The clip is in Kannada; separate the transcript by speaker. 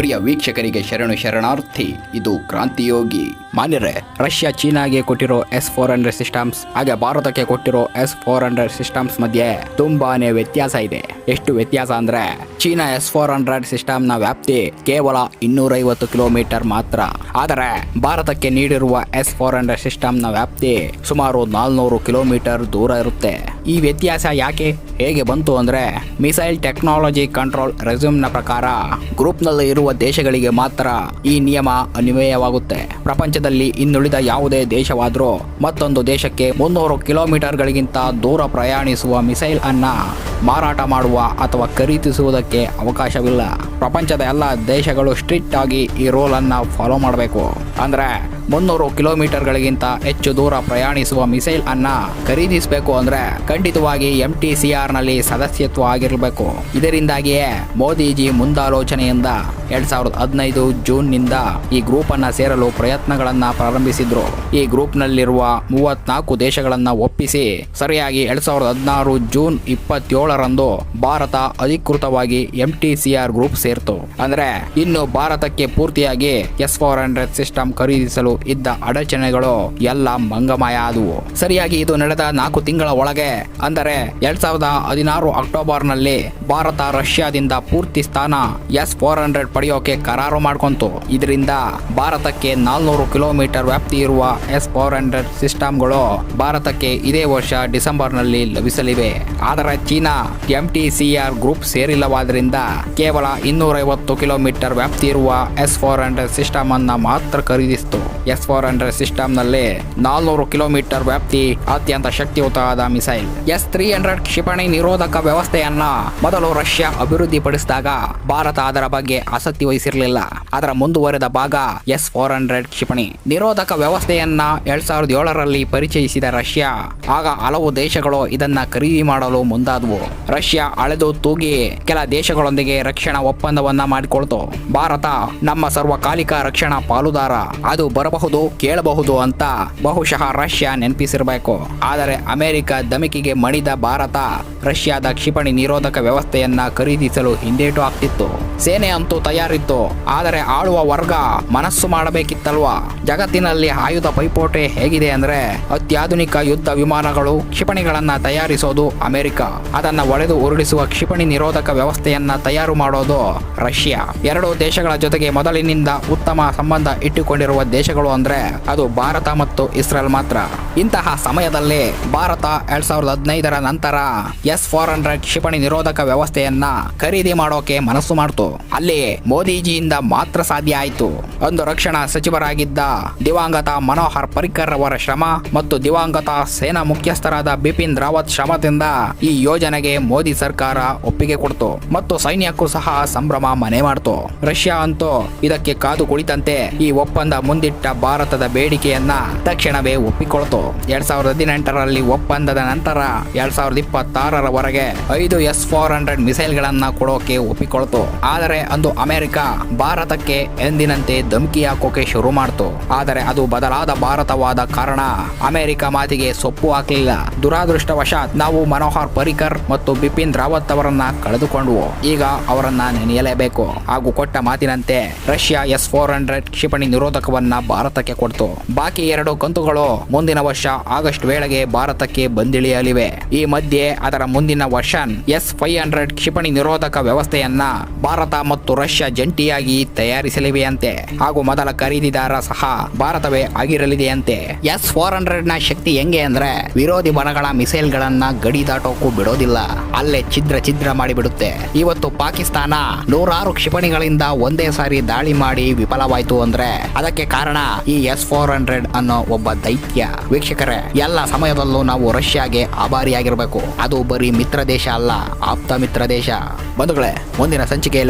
Speaker 1: ಪ್ರಿಯ ವೀಕ್ಷಕರಿಗೆ ಶರಣು ಶರಣಾರ್ಥಿ, ಇದು ಕ್ರಾಂತಿಯೋಗಿ. ಮಾನ್ಯರೇ, ರಷ್ಯಾ ಚೀನಾಗೆ ಕೊಟ್ಟಿರೋ ಎಸ್ ಫೋರ್ ಹಂಡ್ರೆಡ್ ಸಿಸ್ಟಮ್ಸ್ ಹಾಗೆ ಭಾರತಕ್ಕೆ ಕೊಟ್ಟಿರೋ ಎಸ್ ಫೋರ್ ಹಂಡ್ರೆಡ್ ಸಿಸ್ಟಮ್ಸ್ ಮಧ್ಯೆ ತುಂಬಾನೇ ವ್ಯತ್ಯಾಸ ಇದೆ. ಎಷ್ಟು ವ್ಯತ್ಯಾಸ ಅಂದ್ರೆ, ಚೀನಾ ಎಸ್ ಫೋರ್ ಹಂಡ್ರೆಡ್ ಸಿಸ್ಟಮ್ನ ವ್ಯಾಪ್ತಿ ಕೇವಲ ಇನ್ನೂರೈವತ್ತು ಕಿಲೋಮೀಟರ್ ಮಾತ್ರ. ಆದರೆ, ಭಾರತಕ್ಕೆ ನೀಡಿರುವ ಎಸ್ ಫೋರ್ ಹಂಡ್ರೆಡ್ ಸಿಸ್ಟಮ್ನ ವ್ಯಾಪ್ತಿ ಸುಮಾರು ನಾಲ್ನೂರು ಕಿಲೋಮೀಟರ್ ದೂರ ಇರುತ್ತೆ. ಈ ವ್ಯತ್ಯಾಸ ಯಾಕೆ? ಹೇಗೆ ಬಂತು ಅಂದರೆ ಮಿಸೈಲ್ ಟೆಕ್ನಾಲಜಿ ಕಂಟ್ರೋಲ್ ರೆಸ್ಯೂಮ್ನ ಪ್ರಕಾರ ಗ್ರೂಪ್ನಲ್ಲಿ ಇರುವ ದೇಶಗಳಿಗೆ ಮಾತ್ರ ಈ ನಿಯಮ ಅನ್ವಯವಾಗುತ್ತೆ. ಪ್ರಪಂಚದಲ್ಲಿ ಇನ್ನುಳಿದ ಯಾವುದೇ ದೇಶವಾದರೂ ಮತ್ತೊಂದು ದೇಶಕ್ಕೆ ಮುನ್ನೂರು ಕಿಲೋಮೀಟರ್ಗಳಿಗಿಂತ ದೂರ ಪ್ರಯಾಣಿಸುವ ಮಿಸೈಲ್ ಅನ್ನ ಮಾರಾಟ ಮಾಡುವ ಅಥವಾ ಖರೀದಿಸುವುದಕ್ಕೆ ಅವಕಾಶವಿಲ್ಲ. ಪ್ರಪಂಚದ ಎಲ್ಲ ದೇಶಗಳು ಸ್ಟ್ರಿಕ್ಟ್ ಆಗಿ ಈ ರೂಲ್ ಅನ್ನ ಫಾಲೋ ಮಾಡಬೇಕು. ಅಂದ್ರೆ ಮುನ್ನೂರು ಕಿಲೋಮೀಟರ್ಗಳಿಗಿಂತ ಹೆಚ್ಚು ದೂರ ಪ್ರಯಾಣಿಸುವ ಮಿಸೈಲ್ ಅನ್ನ ಖರೀದಿಸಬೇಕು ಅಂದ್ರೆ ಖಂಡಿತವಾಗಿ ಎಂ ಟಿ ಸಿ ಆರ್ನಲ್ಲಿ ಸದಸ್ಯತ್ವ ಆಗಿರಬೇಕು. ಇದರಿಂದಾಗಿಯೇ ಮೋದಿಜಿ ಮುಂದಾಲೋಚನೆಯಿಂದ ಎರಡ್ ಸಾವಿರದ ಹದಿನೈದು ಜೂನ್ನಿಂದ ಈ ಗ್ರೂಪ್ ಅನ್ನ ಸೇರಲು ಪ್ರಯತ್ನಗಳನ್ನ ಪ್ರಾರಂಭಿಸಿದ್ರು. ಈ ಗ್ರೂಪ್ ನಲ್ಲಿರುವ ಮೂವತ್ನಾಲ್ಕು ದೇಶಗಳನ್ನ ಒಪ್ಪಿಸಿ, ಸರಿಯಾಗಿ ಎರಡ್ ಸಾವಿರದ ಹದಿನಾರು ಜೂನ್ ಇಪ್ಪತ್ತೇಳರಂದು ಭಾರತ ಅಧಿಕೃತವಾಗಿ M T C R group ಸೇರ್ತು. ಅಂದ್ರೆ ಇನ್ನು ಭಾರತಕ್ಕೆ ಪೂರ್ತಿಯಾಗಿ ಎಸ್ ಫೋರ್ ಹಂಡ್ರೆಡ್ ಸಿಸ್ಟಮ್ ಖರೀದಿಸಲು ಇದ್ದ ಅಡಚಣೆಗಳು ಎಲ್ಲ ಮಂಗಮಯ ಆದವು. ಸರಿಯಾಗಿ ಇದು ನಡೆದ ನಾಲ್ಕು ತಿಂಗಳ ಒಳಗೆ, ಅಂದರೆ ಎರಡ್ ಸಾವಿರದ ಹದಿನಾರು ಅಕ್ಟೋಬರ್ನಲ್ಲಿ ಭಾರತ ರಷ್ಯಾದಿಂದ ಪೂರ್ತಿ ಸ್ಥಾನ ಎಸ್ ಫೋರ್ ಹಂಡ್ರೆಡ್ ಪಡೆಯೋಕೆ ಕರಾರು ಮಾಡ್ಕೊಂತು. ಇದರಿಂದ ಭಾರತಕ್ಕೆ ನಾಲ್ನೂರು ಕಿಲೋಮೀಟರ್ ವ್ಯಾಪ್ತಿ ಇರುವ ಎಸ್ ಫೋರ್ ಹಂಡ್ರೆಡ್ ಸಿಸ್ಟಮ್ಗಳು ಭಾರತಕ್ಕೆ ಇದೇ ವರ್ಷ ಡಿಸೆಂಬರ್ನಲ್ಲಿ ಲಭಿಸಲಿವೆ. ಆದರೆ China M T C R group ಸೇರಿಲ್ಲವಾದ್ರಿಂದ ಕೇವಲ ಇನ್ನೂರೈವತ್ತು ಕಿಲೋಮೀಟರ್ ವ್ಯಾಪ್ತಿ ಇರುವ ಎಸ್ ಫೋರ್ ಹಂಡ್ರೆಡ್ ಸಿಸ್ಟಮ್ ಅನ್ನ ಮಾತ್ರ ಖರೀದಿಸಿತು. ಎಸ್ ಫೋರ್ ಹಂಡ್ರೆಡ್ ಸಿಸ್ಟಮ್ನಲ್ಲಿ ನಾಲ್ನೂರು ಕಿಲೋಮೀಟರ್ ವ್ಯಾಪ್ತಿ ಅತ್ಯಂತ ಶಕ್ತಿಯುತವಾದ ಮಿಸೈಲ್. ಎಸ್ ತ್ರೀ ಹಂಡ್ರೆಡ್ ಕ್ಷಿಪಣಿ ನಿರೋಧಕ ವ್ಯವಸ್ಥೆಯನ್ನ ಮೊದಲು ರಷ್ಯಾ ಅಭಿವೃದ್ಧಿಪಡಿಸಿದಾಗ ಭಾರತ ಅದರ ಬಗ್ಗೆ ಆಸಕ್ತಿ ವಹಿಸಿರಲಿಲ್ಲ. ಅದರ ಮುಂದುವರೆದ ಭಾಗ ಎಸ್ ಫೋರ್ ಹಂಡ್ರೆಡ್ ಕ್ಷಿಪಣಿ. ನಿರೋಧಕ ವ್ಯವಸ್ಥೆಯನ್ನ ಎರಡ್ ಸಾವಿರದ ಏಳರಲ್ಲಿ ಪರಿಚಯಿಸಿದ ರಷ್ಯಾ, ಆಗ ಹಲವು ದೇಶಗಳು ಇದನ್ನ ಖರೀದಿ ಮಾಡಲು ಮುಂದಾದವು. ರಷ್ಯಾ ಅಳೆದು ತೂಗಿ ಕೆಲ ದೇಶಗಳೊಂದಿಗೆ ರಕ್ಷಣಾ ಒಪ್ಪಂದವನ್ನ ಮಾಡಿಕೊಳ್ತು. ಭಾರತ ನಮ್ಮ ಸರ್ವಕಾಲಿಕ ರಕ್ಷಣಾ ಪಾಲುದಾರ. ಅದು ಬರಬಹುದು, ಕೇಳಬಹುದು ಅಂತ ಬಹುಶಃ ರಷ್ಯಾ ನೆನಪಿಸಿರಬೇಕು. ಆದರೆ ಅಮೆರಿಕ ದಮಿಕಿಗೆ ಮಣಿದ ಭಾರತ ರಷ್ಯಾದ ಕ್ಷಿಪಣಿ ನಿರೋಧಕ ವ್ಯವಸ್ಥೆಯನ್ನ ಖರೀದಿಸಲು ಹಿಂದೇಟು ಆಗ್ತಿತ್ತು. ಸೇನೆ ಅಂತೂ ತಯಾರಿದ್ದು. ಆದರೆ ಆಳುವ ವರ್ಗ ಮನಸ್ಸು ಮಾಡಬೇಕಿತ್ತಲ್ವಾ? ಜಗತ್ತಿನಲ್ಲಿ ಆಯುಧ ಪೈಪೋಟಿ ಹೇಗಿದೆ ಅಂದ್ರೆ ಅತ್ಯಾಧುನಿಕ ಯುದ್ಧ ವಿಮಾನಗಳು ಕ್ಷಿಪಣಿಗಳನ್ನ ತಯಾರಿಸೋದು ಅಮೆರಿಕ. ಅದನ್ನ ಒಡೆದು ಉರುಳಿಸುವ ಕ್ಷಿಪಣಿ ನಿರೋಧಕ ವ್ಯವಸ್ಥೆಯನ್ನ ತಯಾರು ಮಾಡೋದು ರಷ್ಯಾ. ಎರಡು ದೇಶಗಳ ಜೊತೆಗೆ ಮೊದಲಿನಿಂದ ಉತ್ತಮ ಸಂಬಂಧ ಇಟ್ಟುಕೊಂಡಿರುವ ದೇಶಗಳು ಅಂದ್ರೆ ಅದು ಭಾರತ ಮತ್ತು ಇಸ್ರೇಲ್ ಮಾತ್ರ. ಇಂತಹ ಸಮಯದಲ್ಲಿ ಭಾರತ ಎರಡ್ ಸಾವಿರದ ಹದಿನೈದರ ನಂತರ ಎಸ್ ಫೋರ್ ಹಂಡ್ರೆಡ್ ಕ್ಷಿಪಣಿ ನಿರೋಧಕ ವ್ಯವಸ್ಥೆಯನ್ನ ಖರೀದಿ ಮಾಡೋಕೆ ಮನಸ್ಸು ಮಾಡ್ತು. ಅಲ್ಲಿ ಮೋದಿಜಿಯಿಂದ ಮಾತ್ರ ಸಾಧ್ಯ ಆಯಿತು. ಒಂದು ರಕ್ಷಣಾ ಸಚಿವರಾಗಿದ್ದ ದಿವಂಗತ ಮನೋಹರ್ ಪರಿಕರ್ ಅವರ ಶ್ರಮ ಮತ್ತು ದಿವಂಗತ ಸೇನಾ ಮುಖ್ಯಸ್ಥರಾದ ಬಿಪಿನ್ ರಾವತ್ ಶ್ರಮದಿಂದ ಈ ಯೋಜನೆಗೆ ಮೋದಿ ಸರ್ಕಾರ ಒಪ್ಪಿಗೆ ಕೊಡ್ತು ಮತ್ತು ಸೈನ್ಯಕ್ಕೂ ಸಹ ಸಂಭ್ರಮ ಮನೆ ಮಾಡ್ತು. ರಷ್ಯಾ ಅಂತೂ ಇದಕ್ಕೆ ಕಾದು ಕುಳಿತಂತೆ ಈ ಒಪ್ಪಂದ ಮುಂದಿಟ್ಟ ಭಾರತದ ಬೇಡಿಕೆಯನ್ನ ತಕ್ಷಣವೇ ಒಪ್ಪಿಕೊಳ್ತು. ಎರಡ್ ಸಾವಿರದ ಹದಿನೆಂಟರಲ್ಲಿ ಒಪ್ಪಂದದ ನಂತರ ಎರಡ್ ಸಾವಿರದ ಇಪ್ಪತ್ತಾರರವರೆಗೆ ಐದು ಎಸ್ ಫೋರ್ ಹಂಡ್ರೆಡ್ ಮಿಸೈಲ್ ಗಳನ್ನ ಕೊಡೋಕೆ ಒಪ್ಪಿಕೊಳ್ತು. ಆದರೆ ಅಂದು ಅಮೆರಿಕ ಭಾರತಕ್ಕೆ ಎಂದಿನಂತೆ ಧಮಕಿ ಹಾಕೋಕೆ ಶುರು ಮಾಡ್ತು. ಆದರೆ ಅದು ಬದಲಾದ ಭಾರತವಾದ ಕಾರಣ ಅಮೆರಿಕ ಮಾತಿಗೆ ಸೊಪ್ಪು ಹಾಕಲಿಲ್ಲ. ದುರಾದೃಷ್ಟವಶಾತ್ ನಾವು ಮನೋಹರ್ ಪರಿಕರ್ ಮತ್ತು ಬಿಪಿನ್ ರಾವತ್ ಅವರನ್ನ ಕಳೆದುಕೊಂಡ್ವು. ಈಗ ಅವರನ್ನ ನೆನೆಯಲೇಬೇಕು. ಹಾಗೂ ಕೊಟ್ಟ ಮಾತಿನಂತೆ ರಷ್ಯಾ ಎಸ್ ಫೋರ್ ಹಂಡ್ರೆಡ್ ಕ್ಷಿಪಣಿ ನಿರೋಧಕವನ್ನ ಭಾರತಕ್ಕೆ ಕೊಡ್ತು. ಬಾಕಿ ಎರಡು ಕಂತುಗಳು ಮುಂದಿನ ವರ್ಷ ಆಗಸ್ಟ್ ವೇಳೆಗೆ ಭಾರತಕ್ಕೆ ಬಂದಿಳಿಯಲಿವೆ. ಈ ಮಧ್ಯೆ ಅದರ ಮುಂದಿನ ವರ್ಷನ್ ಎಸ್ ಫೈವ್ ಹಂಡ್ರೆಡ್ ಕ್ಷಿಪಣಿ ನಿರೋಧಕ ವ್ಯವಸ್ಥೆಯನ್ನ ಭಾರತ ಮತ್ತು ರಷ್ಯಾ ಜಂಟಿಯಾಗಿ ತಯಾರಿಸಲಿವೆಯಂತೆ ಹಾಗೂ ಮೊದಲ ಖರೀದಿದಾರ ಸಹ ಭಾರತವೇ ಆಗಿರಲಿದೆಯಂತೆ. ಎಸ್ ಫೋರ್ ಹಂಡ್ರೆಡ್ನ ಶಕ್ತಿ ಹೆಂಗೆ ಅಂದ್ರೆ ವಿರೋಧಿ ಬಣಗಳ ಮಿಸೈಲ್ ಗಳನ್ನ ಗಡಿ ದಾಟೋಕು ಬಿಡೋದಿಲ್ಲ. ಅಲ್ಲೇ ಛಿದ್ರ ಛಿದ್ರ ಮಾಡಿಬಿಡುತ್ತೆ. ಇವತ್ತು ಪಾಕಿಸ್ತಾನ ನೂರಾರು ಕ್ಷಿಪಣಿಗಳಿಂದ ಒಂದೇ ಸಾರಿ ದಾಳಿ ಮಾಡಿ ವಿಫಲವಾಯ್ತು ಅಂದ್ರೆ ಅದಕ್ಕೆ ಕಾರಣ ಈ ಎಸ್ ಫೋರ್ ಹಂಡ್ರೆಡ್ ಅನ್ನೋ ಒಬ್ಬ ದೈತ್ಯ. ವೀಕ್ಷಕರೇ, ಎಲ್ಲ ಸಮಯದಲ್ಲೂ ನಾವು ರಷ್ಯಾಗೆ ಆಭಾರಿಯಾಗಿರ್ಬೇಕು. ಅದು ಬರೀ ಮಿತ್ರ ದೇಶ ಅಲ್ಲ, ಆಪ್ತ ಮಿತ್ರ ದೇಶ. ಬಂಧುಗಳೇ, ಮುಂದಿನ ಸಂಚಿಕೆಯಲ್ಲಿ